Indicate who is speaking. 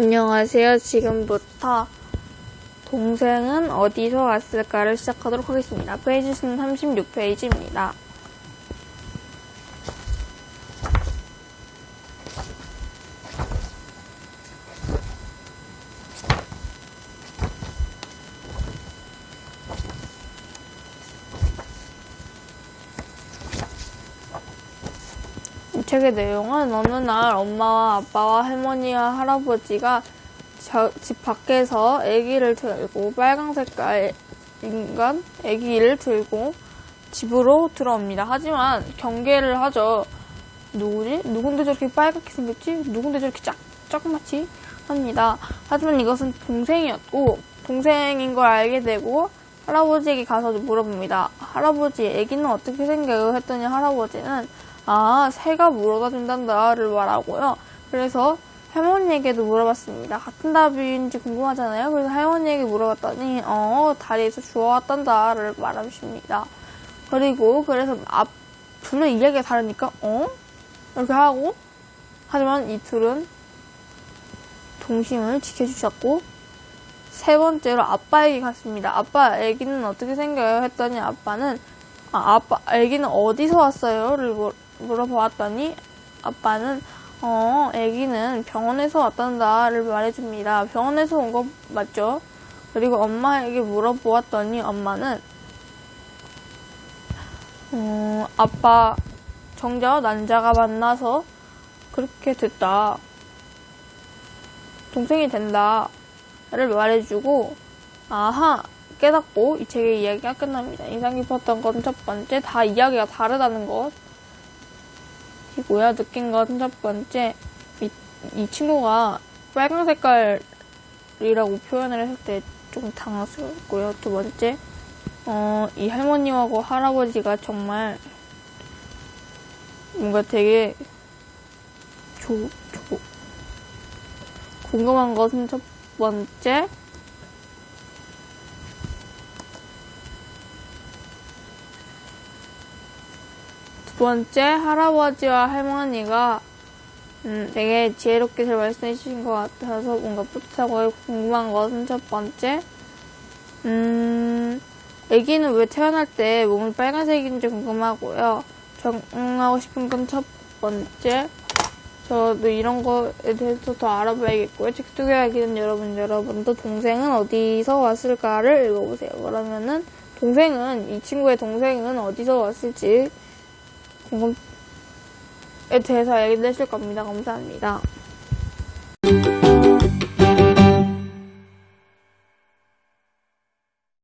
Speaker 1: 안녕하세요. 지금부터 동생은 어디서 왔을까를 시작하도록 하겠습니다. 페이지 수는 36페이지입니다. 책의 내용은 어느 날 엄마와 아빠와 할머니와 할아버지가 저- 집 밖에서 아기를 들고 빨강 색깔 인간 아기를 들고 집으로 들어옵니다. 하지만 경계를 하죠. 누구지? 누군데 저렇게 빨갛게 생겼지? 누군데 저렇게 짝, 조그맣지? 합니다. 하지만 이것은 동생이었고 동생인 걸 알게 되고 할아버지에게 가서 물어봅니다. 할아버지, 아기는 어떻게 생겨요? 했더니 할아버지는 아, 새가 물어다 준단다를 말하고요. 그래서 할머니에게도 물어봤습니다. 같은 답인지 궁금하잖아요. 그래서 할머니에게 물어봤더니 어, 다리에서 주워왔단다를 말하십니다. 그리고 그래서 앞 둘은 이야기가 다르니까 어? 이렇게 하고 하지만 이 둘은 동심을 지켜주셨고 세 번째로 아빠에게 갔습니다. 아빠, 아기는 어떻게 생겨요? 했더니 아빠는 아, 아빠, 아기는 어디서 왔어요?를 물- 물어보았더니 아빠는 어, 아기는 병원에서 왔단다를 말해줍니다. 병원에서 온 거 맞죠? 그리고 엄마에게 물어보았더니 엄마는 음, 아빠 정자와 난자가 만나서 그렇게 됐다. 동생이 된다. 를 말해주고 아하 깨닫고 이 책의 이야기가 끝납니다. 인상 깊었던 건 첫 번째 다 이야기가 다르다는 것 이고요. 느낀 건 첫 번째 이, 이 친구가 빨간 색깔이라고 표현을 했을 때좀 당황스럽고요. 두 번째 어, 이 할머니하고 할아버지가 정말 뭔가 되게 조, 조, 궁금한 것은 첫 번째, 번째, 할아버지와 할머니가 음, 되게 지혜롭게 잘 말씀해 주신 것 같아서 뭔가 뿌듯하고 궁금한 것은 첫 번째, 음, 아기는 왜 태어날 때 몸이 빨간색인지 궁금하고요. 적응하고 싶은 건 첫 번째, 저도 이런 거에 대해서 더 알아봐야겠고요. 책두개 알기는 여러분, 여러분도 동생은 어디서 왔을까를 읽어보세요. 그러면은 동생은, 이 친구의 동생은 어디서 왔을지 궁금에 대해서 알게 되실 겁니다. 감사합니다.